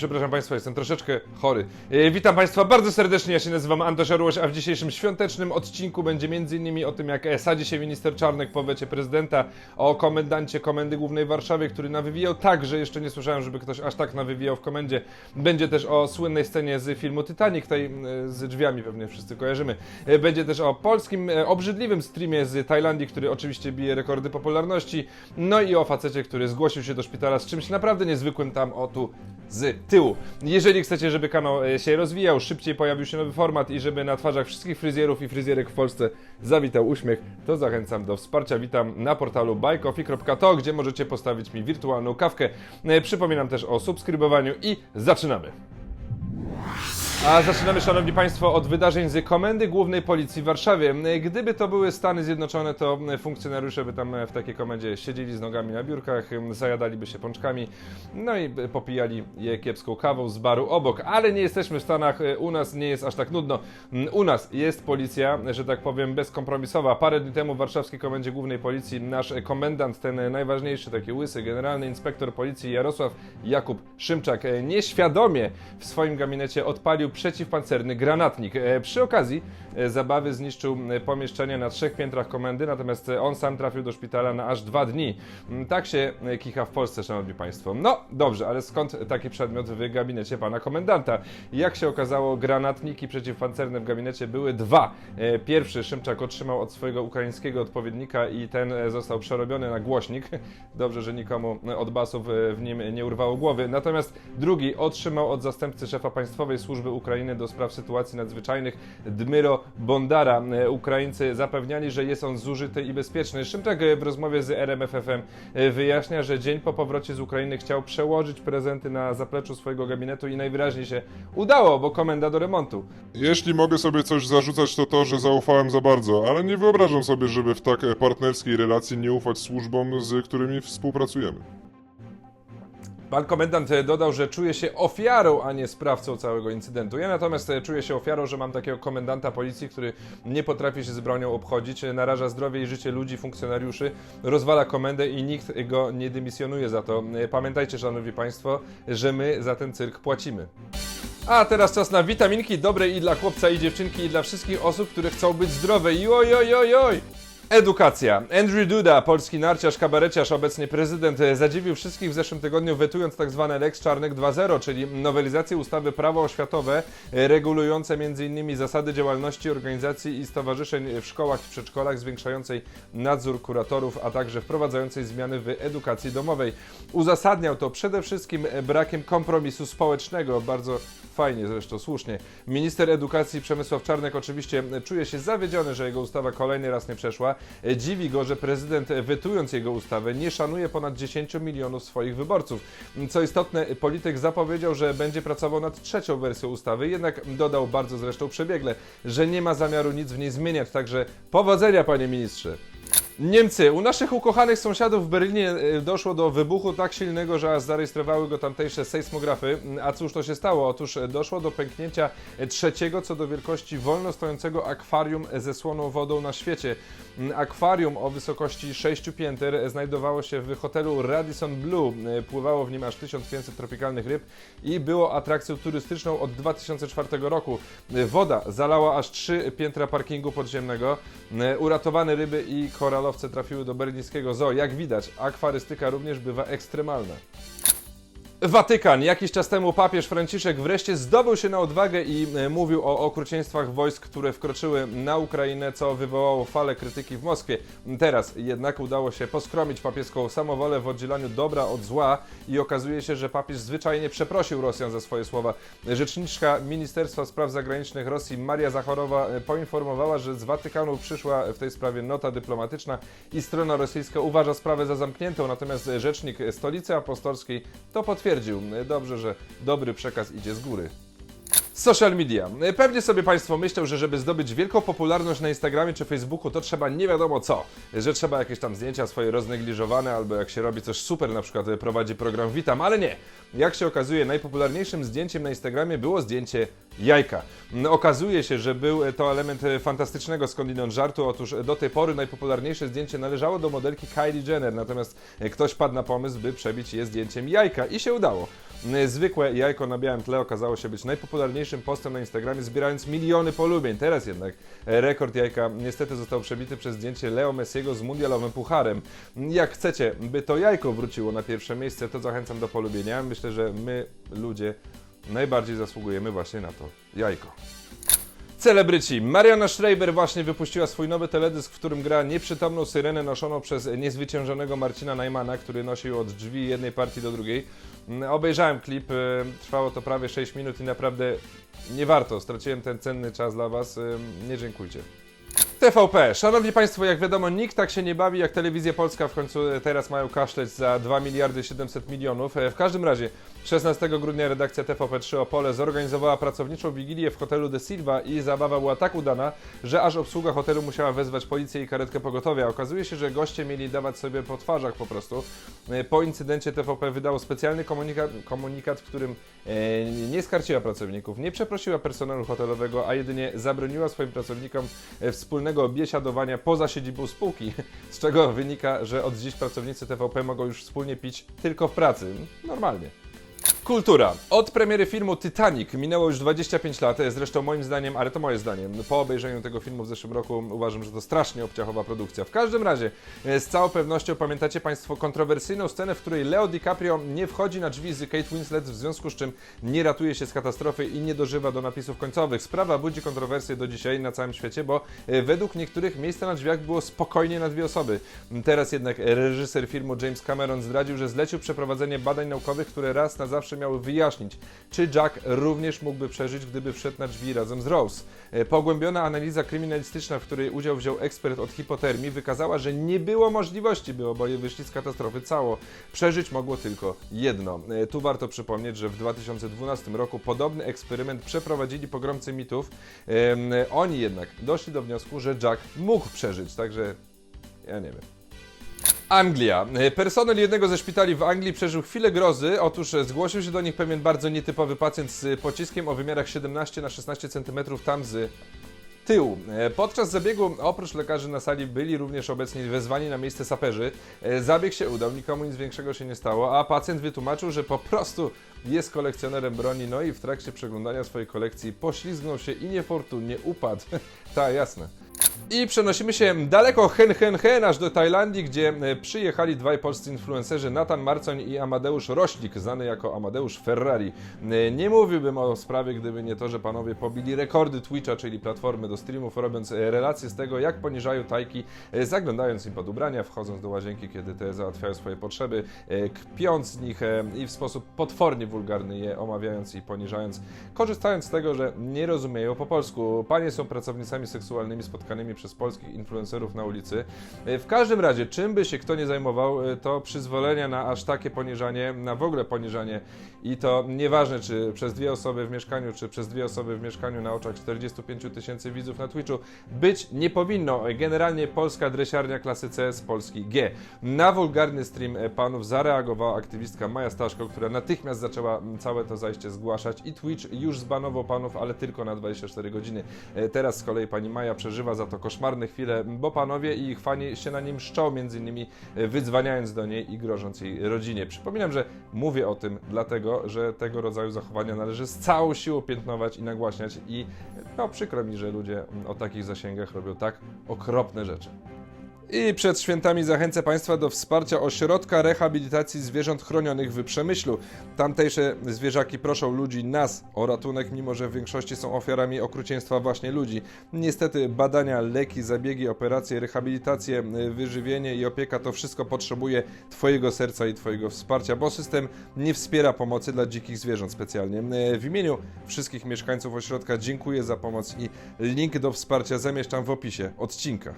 Przepraszam Państwa, jestem troszeczkę chory. E, Witam Państwa bardzo serdecznie, ja się nazywam Antoś Orłoś, a w dzisiejszym świątecznym odcinku będzie m.in. o tym, jak e, sadzi się minister Czarnek po wecie prezydenta, o komendancie Komendy Głównej w Warszawie, który nawywijał tak, że jeszcze nie słyszałem, żeby ktoś aż tak nawywijał w komendzie. Będzie też o słynnej scenie z filmu Titanic, tej e, z drzwiami pewnie wszyscy kojarzymy. E, Będzie też o polskim, e, obrzydliwym streamie z Tajlandii, który oczywiście bije rekordy popularności, no i o facecie, który zgłosił się do szpitala z czymś naprawdę niezwykłym tam o tu z tyłu. Jeżeli chcecie, żeby kanał e, się rozwijał, szybciej pojawił się nowy format i żeby na twarzach wszystkich fryzjerów i fryzjerek w Polsce zawitał uśmiech, to zachęcam do wsparcia. Witam na portalu buycoffee.to, gdzie możecie postawić mi wirtualną kawkę. E, Przypominam też o subskrybowaniu i zaczynamy. A zaczynamy, Szanowni Państwo, od wydarzeń z Komendy Głównej Policji w Warszawie. Gdyby to były Stany Zjednoczone, to funkcjonariusze by tam w takiej komendzie siedzieli z nogami na biurkach, zajadaliby się pączkami, no i popijali je kiepską kawą z baru obok. Ale nie jesteśmy w Stanach, u nas nie jest aż tak nudno. U nas jest policja, że tak powiem, bezkompromisowa. Parę dni temu w warszawskiej Komendzie Głównej Policji nasz komendant, ten najważniejszy, taki łysy, generalny inspektor policji Jarosław Jakub Szymczak, nieświadomie w swoim gabinecie odpalił przeciwpancerny granatnik. E, Przy okazji e, zabawy zniszczył e, pomieszczenie na trzech piętrach komendy, natomiast on sam trafił do szpitala na aż dwa dni. Mm, Tak się kicha w Polsce, szanowni państwo. No dobrze, ale skąd taki przedmiot w gabinecie pana komendanta? Jak się okazało, granatniki przeciwpancerne w gabinecie były dwa. Pierwszy Szymczak otrzymał od swojego ukraińskiego odpowiednika i ten został przerobiony na głośnik. Dobrze, że nikomu od basów w nim nie urwało głowy. Natomiast drugi otrzymał od zastępcy szefa Państwowej Służby Ukrainy do spraw sytuacji nadzwyczajnych Dmyro Bondara. E, Ukraińcy zapewniali, że jest on zużyty i bezpieczny. Szymczak e, w rozmowie z RMFFM e, wyjaśnia, że dzień po powrocie z Ukrainy chciał przełożyć prezenty na zapleczu swojego gabinetu i najwyraźniej się udało, bo komenda do remontu. Jeśli mogę sobie coś zarzucać, to to, że zaufałem za bardzo, ale nie wyobrażam sobie, żeby w tak partnerskiej relacji nie ufać służbom, z którymi współpracujemy. Pan komendant e, dodał, że czuje się ofiarą, a nie sprawcą całego incydentu. Ja natomiast e, czuję się ofiarą, że mam takiego komendanta policji, który nie potrafi się z bronią obchodzić, e, naraża zdrowie i życie ludzi, funkcjonariuszy, rozwala komendę i nikt go nie dymisjonuje za to. Pamiętajcie, szanowni państwo, że my za ten cyrk płacimy. A teraz czas na witaminki dobre i dla chłopca i dziewczynki i dla wszystkich osób, które chcą być zdrowe. Joj, joj, joj, joj! Edukacja. Andrew Duda, polski narciarz, kabareciarz, obecnie prezydent, e, zadziwił wszystkich w zeszłym tygodniu wetując tzw. Lex Czarnek 2.0, czyli nowelizację ustawy prawo oświatowe e, regulujące m.in. zasady działalności organizacji i stowarzyszeń w szkołach i przedszkolach, zwiększającej nadzór kuratorów, a także wprowadzającej zmiany w edukacji domowej. Uzasadniał to przede wszystkim e, brakiem kompromisu społecznego, bardzo fajnie zresztą, słusznie. Minister edukacji Przemysław Czarnek oczywiście czuje się zawiedziony, że jego ustawa kolejny raz nie przeszła. Dziwi go, że prezydent wetując jego ustawę nie szanuje ponad 10 milionów swoich wyborców. Co istotne, polityk zapowiedział, że będzie pracował nad trzecią wersją ustawy, jednak dodał bardzo zresztą przebiegle, że nie ma zamiaru nic w niej zmieniać, także powodzenia panie ministrze. Niemcy. U naszych ukochanych sąsiadów w Berlinie e, doszło do wybuchu tak silnego, że zarejestrowały go tamtejsze sejsmografy. A cóż to się stało? Otóż e, doszło do pęknięcia e, trzeciego co do wielkości wolno stojącego akwarium ze słoną wodą na świecie. Mm, Akwarium o wysokości 6 pięter znajdowało się w hotelu Radisson Blue. Pływało w nim aż 1500 tropikalnych ryb i było atrakcją turystyczną od 2004 roku. Woda zalała aż trzy piętra parkingu podziemnego. Uratowane ryby i trafiły do berlińskiego zoo. Jak widać, akwarystyka również bywa ekstremalna. Watykan. Jakiś czas temu papież Franciszek wreszcie zdobył się na odwagę i e, mówił o okrucieństwach wojsk, które wkroczyły na Ukrainę, co wywołało falę krytyki w Moskwie. Teraz jednak udało się poskromić papieską samowolę w oddzielaniu dobra od zła i okazuje się, że papież zwyczajnie przeprosił Rosjan za swoje słowa. Rzeczniczka Ministerstwa Spraw Zagranicznych Rosji Maria Zachorowa e, poinformowała, że z Watykanu przyszła w tej sprawie nota dyplomatyczna i strona rosyjska uważa sprawę za zamkniętą, natomiast rzecznik Stolicy Apostolskiej to potwierdził. Dobrze, że dobry przekaz idzie z góry. Social media. Pewnie sobie Państwo myślą, że żeby zdobyć wielką popularność na Instagramie czy Facebooku, to trzeba nie wiadomo co. Że trzeba jakieś tam zdjęcia swoje roznegliżowane, albo jak się robi coś super, na przykład prowadzi program Witam, ale nie. Jak się okazuje, najpopularniejszym zdjęciem na Instagramie było zdjęcie jajka. Okazuje się, że był to element fantastycznego skądinąd żartu. Otóż do tej pory najpopularniejsze zdjęcie należało do modelki Kylie Jenner, natomiast ktoś padł na pomysł, by przebić je zdjęciem jajka i się udało. Zwykłe jajko na białym tle okazało się być najpopularniejszym postem na Instagramie, zbierając miliony polubień. Teraz jednak e, rekord jajka niestety został przebity przez zdjęcie Leo Messiego z mundialowym pucharem. Jak chcecie, by to jajko wróciło na pierwsze miejsce, to zachęcam do polubienia. Myślę, że my, ludzie, najbardziej zasługujemy właśnie na to jajko. Celebryci. Mariana Schreiber właśnie wypuściła swój nowy teledysk, w którym gra nieprzytomną syrenę noszoną przez niezwyciężonego Marcina Najmana, który nosił od drzwi jednej partii do drugiej. Mm, Obejrzałem klip, y, trwało to prawie 6 minut i naprawdę nie warto. Straciłem ten cenny czas dla Was. Nie dziękujcie. TVP. Szanowni Państwo, jak wiadomo, nikt tak się nie bawi jak Telewizja Polska. W końcu e, teraz mają kaszleć za 2 miliardy 700 milionów. E, W każdym razie 16 grudnia redakcja TVP3 Opole zorganizowała pracowniczą wigilię w hotelu De Silva i zabawa była tak udana, że aż obsługa hotelu musiała wezwać policję i karetkę pogotowia. Okazuje się, że goście mieli dawać sobie po twarzach po prostu. E, Po incydencie TVP wydało specjalny komunikat, komunikat w którym e, nie skarciła pracowników, nie przeprosiła personelu hotelowego, a jedynie zabroniła swoim pracownikom e, wspólnego biesiadowania poza siedzibą spółki, z czego wynika, że od dziś pracownicy TVP mogą już wspólnie pić tylko w pracy. Normalnie. Kultura. Od premiery filmu Titanic minęło już 25 lat. Zresztą moim zdaniem, ale to moje zdanie, po obejrzeniu tego filmu w zeszłym roku uważam, że to strasznie obciachowa produkcja. W każdym razie, e, z całą pewnością pamiętacie Państwo kontrowersyjną scenę, w której Leo DiCaprio nie wchodzi na drzwi z Kate Winslet, w związku z czym nie ratuje się z katastrofy i nie dożywa do napisów końcowych. Sprawa budzi kontrowersje do dzisiaj na całym świecie, bo e, według niektórych miejsca na drzwiach było spokojnie na dwie osoby. Teraz jednak reżyser filmu James Cameron zdradził, że zlecił przeprowadzenie badań naukowych, które raz na zawsze miały wyjaśnić, czy Jack również mógłby przeżyć, gdyby wszedł na drzwi razem z Rose. E, Pogłębiona analiza kryminalistyczna, w której udział wziął ekspert od hipotermii, wykazała, że nie było możliwości, by oboje wyszli z katastrofy cało. Przeżyć mogło tylko jedno. E, Tu warto przypomnieć, że w 2012 roku podobny eksperyment przeprowadzili pogromcy mitów. Oni jednak doszli do wniosku, że Jack mógł przeżyć, także ja nie wiem. Anglia. Personel jednego ze szpitali w Anglii przeżył chwilę grozy. Otóż zgłosił się do nich pewien bardzo nietypowy pacjent z pociskiem o wymiarach 17 na 16 cm tam z tyłu. Podczas zabiegu oprócz lekarzy na sali byli również obecni wezwani na miejsce saperzy. Zabieg się udał, nikomu nic większego się nie stało, a pacjent wytłumaczył, że po prostu jest kolekcjonerem broni, no i w trakcie przeglądania swojej kolekcji poślizgnął się i niefortunnie upadł. tak, jasne. I przenosimy się daleko hen hen hen aż do Tajlandii, gdzie e, przyjechali dwaj polscy influencerzy Natan Marcoń i Amadeusz Roślik, znany jako Amadeusz Ferrari. E, Nie mówiłbym o sprawie, gdyby nie to, że panowie pobili rekordy Twitcha, czyli platformy do streamów, robiąc e, relacje z tego, jak poniżają tajki, zaglądając im pod ubrania, wchodząc do łazienki, kiedy te załatwiają swoje potrzeby, kpiąc z nich i w sposób potwornie wulgarny je omawiając i poniżając, korzystając z tego, że nie rozumieją po polsku. Panie są pracownicami seksualnymi spotkanymi przez polskich influencerów na ulicy. E, W każdym razie, czym by się kto nie zajmował, e, to przyzwolenia na aż takie poniżanie, na w ogóle poniżanie i to nieważne, czy przez dwie osoby w mieszkaniu, czy przez dwie osoby w mieszkaniu na oczach 45 tysięcy widzów na Twitchu, być nie powinno. Generalnie polska dresiarnia klasy C z Polski G. Na wulgarny stream e, panów zareagowała aktywistka Maja Staszko, która natychmiast zaczęła całe to zajście zgłaszać i Twitch już zbanował panów, ale tylko na 24 godziny. E, Teraz z kolei pani Maja przeżywa za to koszmarne chwile, bo panowie i ich fani się na nim szczą, między innymi e, wydzwaniając do niej i grożąc jej rodzinie. Przypominam, że mówię o tym dlatego, że tego rodzaju zachowania należy z całą siłą piętnować i nagłaśniać i no przykro mi, że ludzie mm, o takich zasięgach robią tak okropne rzeczy. I przed świętami zachęcę Państwa do wsparcia ośrodka rehabilitacji zwierząt chronionych w Przemyślu. Tamtejsze zwierzaki proszą ludzi, nas o ratunek, mimo że w większości są ofiarami okrucieństwa właśnie ludzi. Niestety badania, leki, zabiegi, operacje, rehabilitacje, wyżywienie i opieka to wszystko potrzebuje Twojego serca i Twojego wsparcia, bo system nie wspiera pomocy dla dzikich zwierząt specjalnie. W imieniu wszystkich mieszkańców ośrodka dziękuję za pomoc i link do wsparcia zamieszczam w opisie odcinka.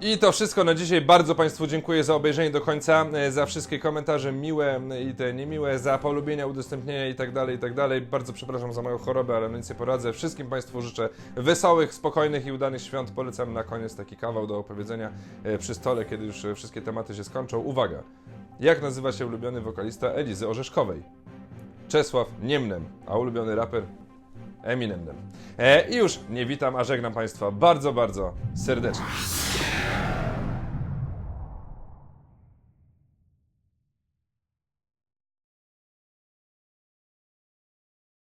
I to wszystko na dzisiaj. Bardzo Państwu dziękuję za obejrzenie do końca, e, za wszystkie komentarze miłe i te niemiłe, za polubienia, udostępnienia i tak dalej, i tak dalej. Bardzo przepraszam za moją chorobę, ale nic nie poradzę. Wszystkim Państwu życzę wesołych, spokojnych i udanych świąt. Polecam na koniec taki kawał do opowiedzenia e, przy stole, kiedy już e, wszystkie tematy się skończą. Uwaga! Jak nazywa się ulubiony wokalista Elizy Orzeszkowej? Czesław Niemnem, a ulubiony raper Eminemem. E, I już nie witam, a żegnam Państwa bardzo, bardzo serdecznie.